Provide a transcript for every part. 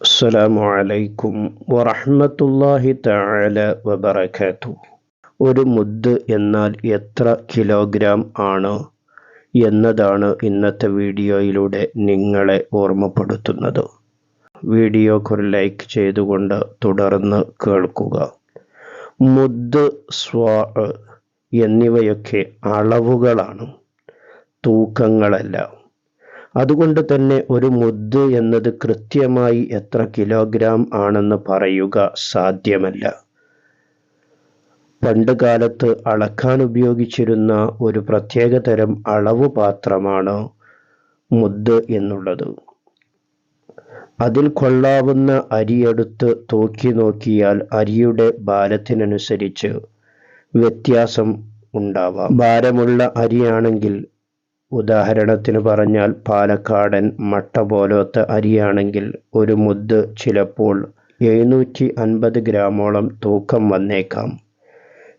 അസ്സലാമു അലൈക്കും വറഹ്മത്തുള്ളാഹി തആല വബറകാതു ഒരു മുദ് എന്നാൽ എത്ര കിലോഗ്രാം ആണ് എന്നതാണ് ഇന്നത്തെ വീഡിയോയിലൂടെ നിങ്ങളെ ഓർമ്മപ്പെടുത്തുന്നത്. വീഡിയോക്ക് ഒരു ലൈക്ക് ചെയ്തുകൊണ്ട് തുടർന്ന് കേൾക്കുക. മുദ് സ്വാ എന്നിവയൊക്കെ അളവുകളാണ്. തൂക്കങ്ങളല്ല. അതുകൊണ്ട് തന്നെ ഒരു മുദ്ദ് എന്നത് കൃത്യമായി എത്ര കിലോഗ്രാം ആണെന്ന് പറയുക സാധ്യമല്ല. പണ്ട് കാലത്ത് അളക്കാൻ ഉപയോഗിച്ചിരുന്ന ഒരു പ്രത്യേക തരം അളവ് പാത്രമാണ് മുദ് എന്നുള്ളത്. അതിൽ കൊള്ളാവുന്ന അരിയെടുത്ത് തൂക്കി നോക്കിയാൽ അരിയുടെ ഭാരത്തിനനുസരിച്ച് വ്യത്യാസം ഉണ്ടാവാം. ഭാരമുള്ള അരിയാണെങ്കിൽ ഉദാഹരണത്തിന് പറഞ്ഞാൽ പാലക്കാടൻ മട്ട പോലത്തെ അരിയാണെങ്കിൽ ഒരു മുദ് ചിലപ്പോൾ എഴുന്നൂറ്റി അൻപത് ഗ്രാമോളം തൂക്കം വന്നേക്കാം.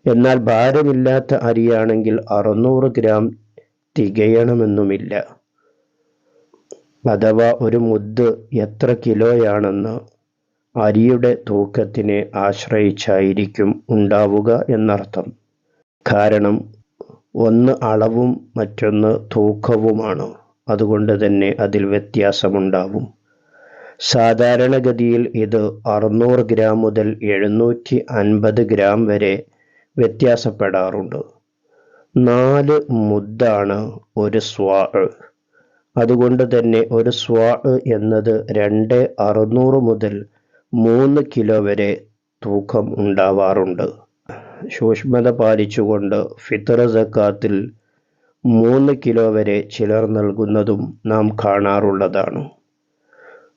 എന്നാൽ ഭാരമില്ലാത്ത അരിയാണെങ്കിൽ അറുന്നൂറ് ഗ്രാം തികയണമെന്നുമില്ല. അഥവാ ഒരു മുദ് എത്ര കിലോയാണെന്ന് അരിയുടെ തൂക്കത്തിനെ ആശ്രയിച്ചായിരിക്കും ഉണ്ടാവുക എന്നർത്ഥം. കാരണം ഒന്ന് അളവും മറ്റൊന്ന് തൂക്കവുമാണ്. അതുകൊണ്ട് തന്നെ അതിൽ വ്യത്യാസമുണ്ടാവും. സാധാരണഗതിയിൽ ഇത് അറുന്നൂറ് ഗ്രാം മുതൽ എഴുന്നൂറ്റി അൻപത് ഗ്രാം വരെ വ്യത്യാസപ്പെടാറുണ്ട്. നാല് മുദ്ദാണ് ഒരു സ്വാ. അതുകൊണ്ട് തന്നെ ഒരു സ്വാ എന്നത് രണ്ട് അറുന്നൂറ് മുതൽ മൂന്ന് കിലോ വരെ തൂക്കം ഉണ്ടാവാറുണ്ട്. സൂക്ഷ്മത പാലിച്ചുകൊണ്ട് ഫിത്തർ സക്കാത്തിൽ മൂന്ന് കിലോ വരെ ചിലർ നൽകുന്നതും നാം കാണാറുള്ളതാണ്.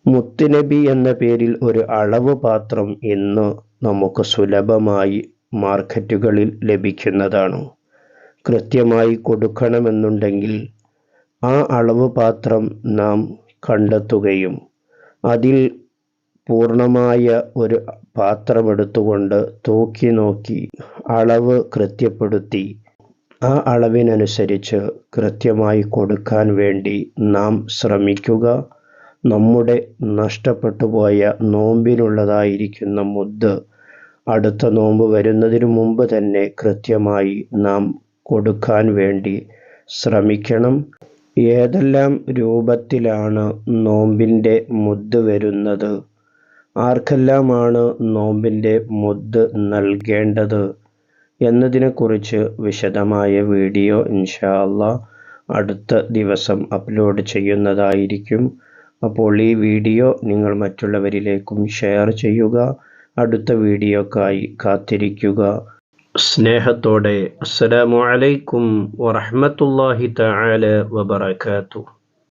മുത്തുനബി എന്ന പേരിൽ ഒരു അളവ് പാത്രം ഇന്ന് നമുക്ക് സുലഭമായി മാർക്കറ്റുകളിൽ ലഭിക്കുന്നതാണ്. കൃത്യമായി കൊടുക്കണമെന്നുണ്ടെങ്കിൽ ആ അളവ് പാത്രം നാം കണ്ടെത്തുകയും അതിൽ പൂർണമായ ഒരു പാത്രമെടുത്തുകൊണ്ട് തൂക്കി നോക്കി അളവ് കൃത്യപ്പെടുത്തി. ആ അളവിനനുസരിച്ച് കൃത്യമായി കൊടുക്കാൻ വേണ്ടി നാം ശ്രമിക്കുക. നമ്മുടെ നഷ്ടപ്പെട്ടു പോയ നോമ്പിനുള്ളതായിരിക്കുന്ന മുദ്ദ് അടുത്ത നോമ്പ് വരുന്നതിനു മുമ്പ് തന്നെ കൃത്യമായി നാം കൊടുക്കാൻ വേണ്ടി ശ്രമിക്കണം. ഏതെല്ലാം രൂപത്തിലാണ് നോമ്പിന്റെ മുദ്ദ് വരുന്നത്? ആർക്കെല്ലാമാണ് നോമ്പിന്റെ മുദ് നൽകേണ്ടത് എന്നതിനെക്കുറിച്ച് വിശദമായ വീഡിയോ ഇൻഷാ അടുത്ത ദിവസം അപ്ലോഡ് ചെയ്യുന്നതായിരിക്കും. അപ്പോൾ ഈ വീഡിയോ നിങ്ങൾ മറ്റുള്ളവരിലേക്കും ഷെയർ ചെയ്യുക. അടുത്ത വീഡിയോക്കായി കാത്തിരിക്കുക. സ്നേഹത്തോടെ. അസ്സലാമു അലൈക്കും വറഹ്മത്തുള്ളാഹി തആല വബറകാതുഹു.